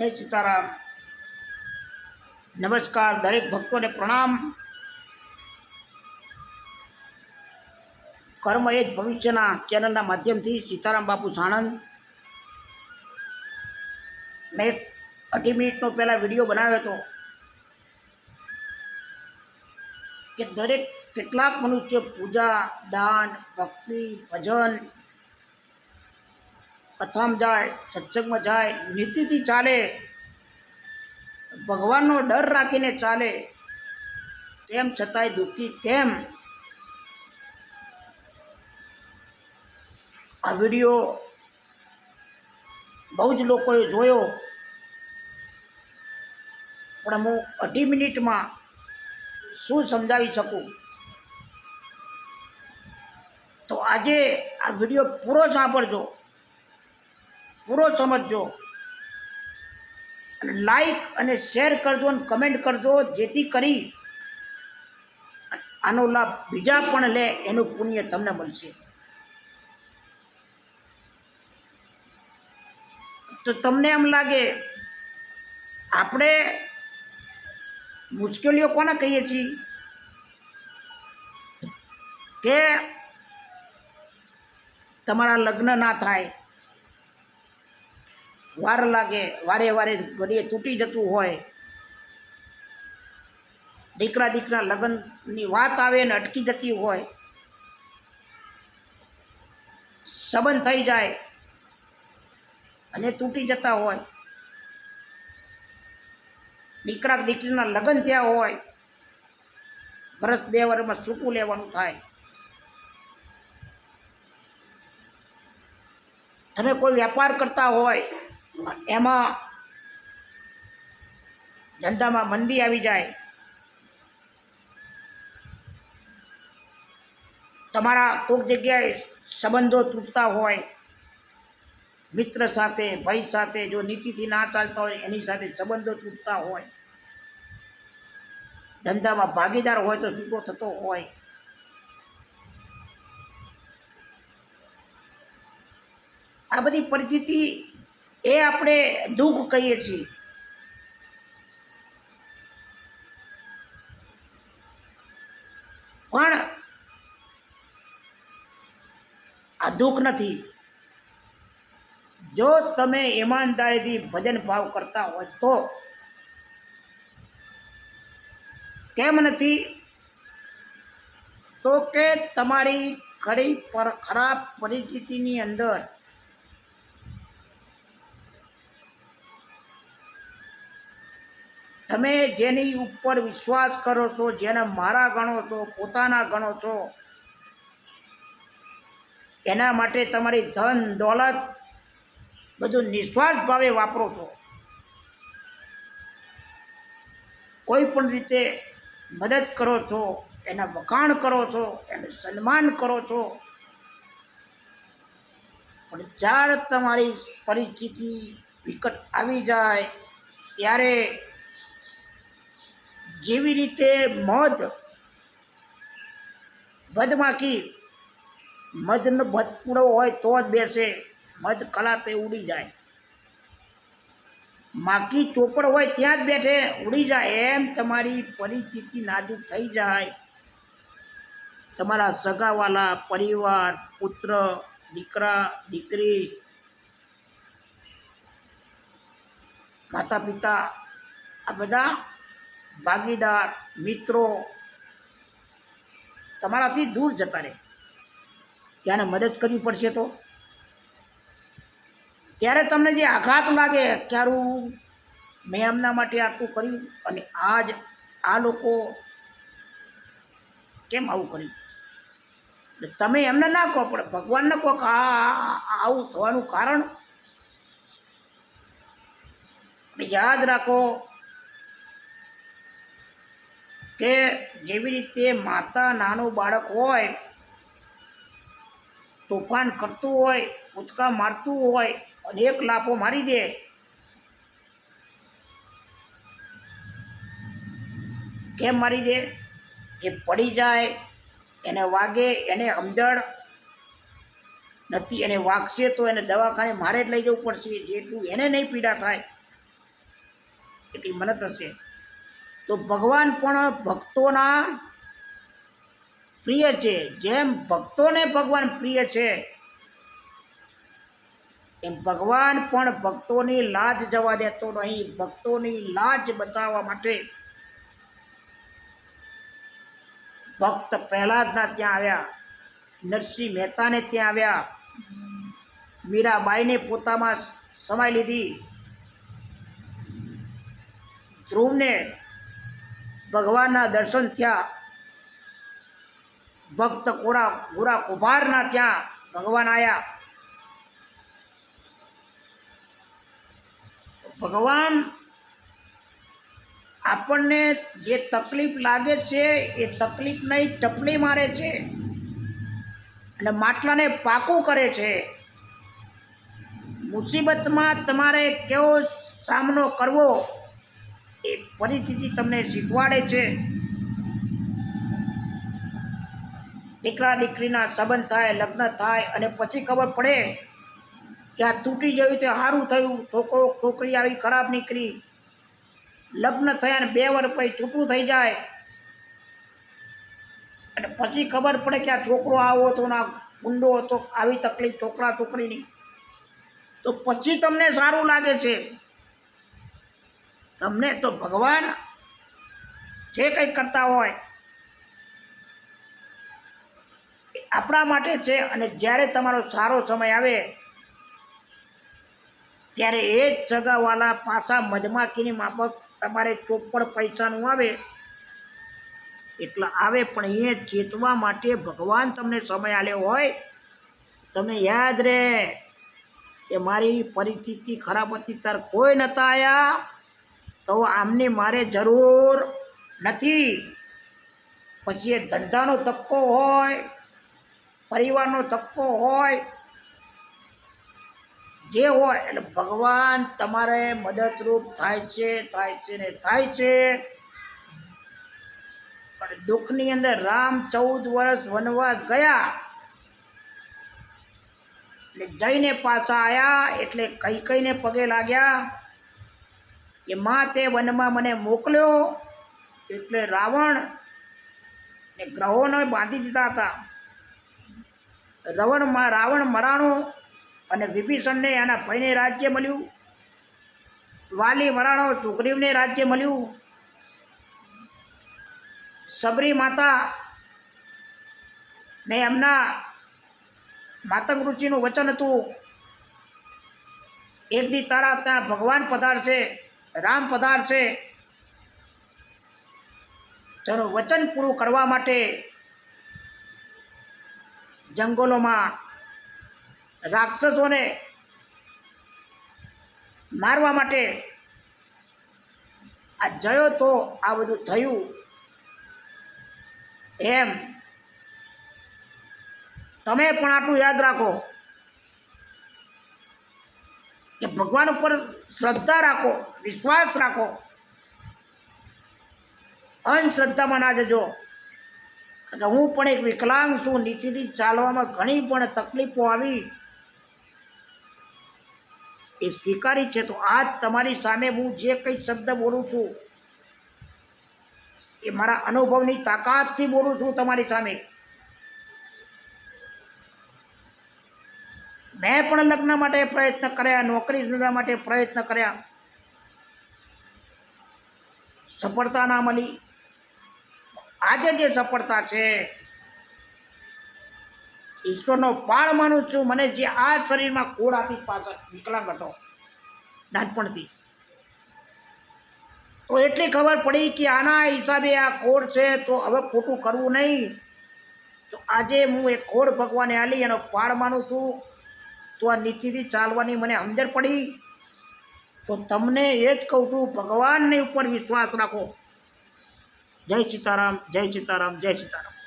જય સીતારામ. નમસ્કાર, દરેક ભક્તોને પ્રણામ. કર્મ એ જ ભવિષ્યના ચેનલના માધ્યમથી સીતારામ બાપુ સાણંદ. મેં એક અઢી મિનિટનો પહેલાં વીડિયો બનાવ્યો હતો કે દરેક કેટલાક મનુષ્ય પૂજા, દાન, ભક્તિ, ભજન કથામાં જાય, સત્સંગમાં જાય, નીતિથી ચાલે, ભગવાનનો ડર રાખીને ચાલે, તેમ છતાંય દુઃખી કેમ? આ વીડિયો બહુ જ લોકોએ જોયો. પણ હું અઢી મિનિટમાં શું સમજાવી શકું? તો આજે આ વીડિયો પૂરો સાંભળજો. પૂરો સમજજો. લાઈક અને શેર કરજો અને કમેન્ટ કરજો, જેથી કરી આનો લાભ બીજા પણ લે, એનું પુણ્ય તમને મળશે. તો તમને એમ લાગે, આપણે મુશ્કેલીઓ કોને કહીએ છીએ? કે તમારા લગ્ન ના થાય વાર લાગે, વારે વારે ઘડીએ તૂટી જતું હોય. દીકરા દીકરા લગ્નની વાત આવે ને અટકી જતી હોય. સંબંધ થઈ જાય અને તૂટી જતા હોય. દીકરા દીકરીના લગ્ન થયા હોય, વર્ષ બે વર્ષમાં છૂટું લેવાનું થાય. તમે કોઈ વેપાર કરતા હોય એમાં ધંધામાં મંદી આવી જાય. તમારા કોઈક જગ્યાએ સંબંધો તૂટતા હોય, મિત્ર સાથે, ભાઈ સાથે જો નીતિથી ના ચાલતા હોય, એની સાથે સંબંધો તૂટતા હોય, ધંધામાં ભાગીદાર હોય તો છૂટો થતો હોય. આ બધી પરિસ્થિતિ એ આપણે દુઃખ કહીએ છીએ. પણ આ દુઃખ નથી. જો તમે ઈમાનદારીથી ભજન ભાવ કરતા હોય તો કેમ નથી? તો કે તમારી ખરી પર ખરાબ પરિસ્થિતિની અંદર તમે જેની ઉપર વિશ્વાસ કરો છો, જેને મારા ગણો છો, પોતાના ગણો છો, એના માટે તમારી ધન, દોલત બધું નિસ્વાર્થ ભાવે વાપરો છો. કોઈ પણ રીતે મદદ કરો છો, એના વખાણ કરો છો, એને સન્માન કરો છો, પણ જ્યારે તમારી પરિસ્થિતિ વિકટ આવી જાય, ત્યારે જેવી રીતે મધ મધમાખી મધનો ભતપૂડો હોય તો જ બેસે, મધ કલાતે ઉડી જાય. માખી ચોપડ હોય ત્યાં જ બેઠે, ઉડી જાય એમ તમારી પરિસ્થિતિ નાજુક થઈ જાય. તમારા સગાવાલા, પરિવાર, પુત્ર, દીકરા, દીકરી માતા પિતા આ બધા ભાગીદાર, મિત્રો, તમારાથી દૂર જતા રહે. ત્યાંને મદદ કરવી પડશે તો. ત્યારે તમને જે આઘાત લાગે ક્યારું, મેં એમના માટે આટલું કર્યું અને આજ આ લોકો કેમ આવું કર્યું? તમે એમને ના કહો, પણ ભગવાનને કહો કે આ આવું થવાનું કારણ. યાદ રાખો કે જેવી રીતે માતા, નાનું બાળક હોય, તોફાન કરતું હોય, ઉચકા મારતું હોય અને એક લાફો મારી દે. કેમ મારી દે? કે પડી જાય, એને વાગે, એને સમજણ નથી, એને વાગશે તો એને દવાખાને મારે જ લઈ જવું પડશે. જેટલું એને નહીં પીડા થાય, એટલી મનત હશે. તો ભગવાન પણ ભક્તોના પ્રિય છે. જેમ ભક્તોને ભગવાન પ્રિય છે, એમ ભગવાન પણ ભક્તોની લાજ જવા દેતો નહીં. ભક્તોની લાજ બચાવવા માટે ભક્ત પ્રહલાદના ત્યાં આવ્યા, નરસિંહ મહેતાને ત્યાં આવ્યા, મીરાબાઈને પોતામાં સમાઈ લીધી. ધ્રુવને ભગવાનના દર્શન થયા. ભક્ત કોરા ગોરા કુભારના ત્યાં ભગવાન આવ્યા ભગવાન આપણને જે તકલીફ લાગે છે, એ તકલીફ નહીં ટપલી મારે છે. અને માટલાને પાકું કરે છે. મુસીબતમાં તમારે કેવો સામનો કરવો? પરિસ્થિતિ તમને શીખવાડે છે. દીકરા દીકરીના સંબંધ થાય, લગ્ન થાય અને પછી ખબર પડે કે આ તૂટી ગયું તે સારું થયું. છોકરો છોકરી આવી ખરાબ નીકળી. લગ્ન થયા ને બે વર્ષ પછી છૂટું થઈ જાય. અને પછી ખબર પડે કે આ છોકરો આવો હતો ના ગુંડો હતો, આવી તકલીફ છોકરા છોકરીની. તો પછી તમને સારું લાગે છે. તમને તો ભગવાન જે કંઈ કરતા હોય આપણા માટે છે અને જ્યારે તમારો સારો સમય આવે, ત્યારે એ જ સગાવાલા પાછા મધમાખીની માફક તમારે ચોપડ પૈસાનું આવે, એટલે આવે પણ એ ચેતવા માટે ભગવાન તમને સમય આલ્યો હોય તમે યાદ રહે કે મારી પરિસ્થિતિ ખરાબ હતી, તાર કોઈ નહોતા આવ્યા તો આમને મારે જરૂર નથી. પછી એ ધંધાનો તક્કો હોય, પરિવારનો તક્કો હોય, જે હોય, એટલે ભગવાન તમારે મદદરૂપ થાય છે થાય છે ને થાય છે. પણ દુઃખની અંદર રામ ચૌદ વર્ષ વનવાસ ગયા. એટલે જઈને પાછા આવ્યા એટલે કઈ કઈને પગે લાગ્યા. કે માં તે વનમાં મને મોકલ્યો એટલે રાવણ ને ગ્રહોને બાંધી દીધા હતા. રવણમાં રાવણ મરાણો અને વિભીષણને એના ભાઈને રાજ્ય મળ્યું. વાલી મરાણો સુગ્રીવને રાજ્ય મળ્યું. સબરી માતા ને એમના માતંગ ઋષિનું વચન હતું. એક દી તારા ત્યાં ભગવાન પધારશે. રામ પધારશે તેનું વચન પૂરું કરવા માટે જંગલોમાં રાક્ષસોને મારવા માટે આ જયો તો આ બધું થયું. એમ તમે પણ આટલું યાદ રાખો કે ભગવાન ઉપર શ્રદ્ધા રાખો, વિશ્વાસ રાખો. અંધશ્રદ્ધામાં ના જજો. હું પણ એક વિકલાંગ છું, નીતિથી ચાલવામાં ઘણી પણ તકલીફો આવી. એ સ્વીકારી છે, તો આજ તમારી સામે હું જે કંઈ શબ્દ બોલું છું, એ મારા અનુભવની તાકાતથી બોલું છું તમારી સામે. મેં પણ લગ્ન માટે પ્રયત્ન કર્યા, નોકરી ધંધા માટે પ્રયત્ન કર્યા. સફળતા ના મળી. આજે જે સફળતા છે, ઈશ્વરનો પાળ માનું છું. મને જે આ શરીરમાં કોડ આપી પાછળ વિકલાંગ હતો, નાનપણથી. તો એટલી ખબર પડી કે આના હિસાબે આ કોડ છે, તો હવે ખોટું કરવું નહીં. તો આજે હું એ કોડ ભગવાને આલી, એનો પાળ માનું છું. તો આ નીતિથી ચાલવાની મને સમજણ પડી, તો તમને એ જ કહું છું, ભગવાનની ઉપર વિશ્વાસ રાખો. જય સીતારામ જય સીતારામ જય સીતારામ.